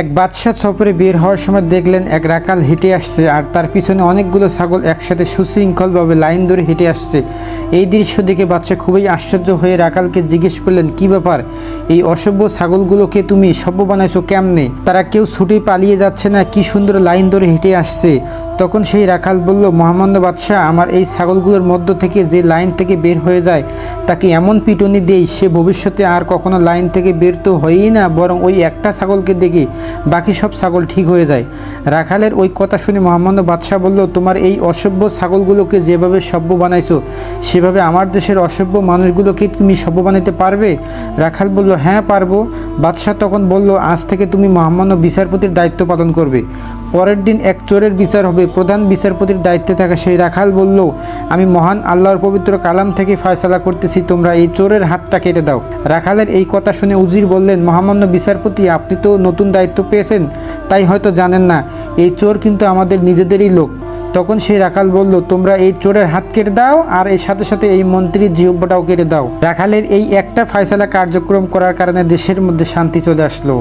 এক বাদশাহ সফরে বের হওয়ার সময় দেখলেন এক রাকাল হেঁটে আসছে আর তার পিছনে অনেকগুলো ছাগল একসাথে সুশৃঙ্খলভাবে লাইন ধরে হেঁটে আসছে। এই দৃশ্য দেখে বাচ্চা খুবই আশ্চর্য হয়ে রাকালকে জিজ্ঞেস করলেন, কি ব্যাপার? এই অসভ্য ছাগলগুলোকে তুমি সভ্য বানাইছো কেমনে? তারা কেউ ছুটে পালিয়ে যাচ্ছে না, কি সুন্দর লাইন ধরে হেঁটে আসছে। তখন সেই রাখাল বলল, মহামান্য বাদশাহ, আমার এই ছাগলগুলোর মধ্য থেকে যে লাইন থেকে বের হয়ে যায়, তাকে এমন পিটুনি দেই, সে ভবিষ্যতে আর কখনো লাইন থেকে বের তো হয়ই না, বরং ওই একটা ছাগলকে দেখে। বাকি সব ছাগল ঠিক হয়ে যায়। রাখালের ওই কথা শুনে মহামান্য বাদশাহ বলল, তোমার এই অসভ্য ছাগলগুলোকে যেভাবে সভ্য বানাইছো, সেভাবে আমার দেশের অসভ্য মানুষগুলোকে তুমি সভ্য বানাতে পারবে? রাখাল বলল হ্যাঁ পারব। বাদশাহ তখন বলল, আজ থেকে তুমি মহামান্য বিচারপতির দায়িত্ব পালন করবে। পরের দিন এক চোরের বিচার হবে। প্রধান বিচারপতির দায়িত্বে থাকা সেই রাখাল বলল, আমি মহান আল্লাহর পবিত্র কালাম থেকে ফয়সালা করতেছি, তোমরা এই চোরের হাতটা কেটে দাও। রাখালের এই কথা শুনে উজির বললেন, মহামান্য বিচারপতি, আপনি তো নতুন দায়িত্ব পেয়েছেন, তাই হয়তো জানেন না, এই চোর কিন্তু আমাদের নিজেদেরই লোক। তখন সেই রাখাল বলল, তোমরা এই চোরের হাত কেটে দাও আর এর সাথে সাথে এই মন্ত্রীর জিহ্বটাও কেটে দাও। রাখালের এই একটা ফয়সালা কার্যক্রম করার কারণে দেশের মধ্যে শান্তি চলে আসলো।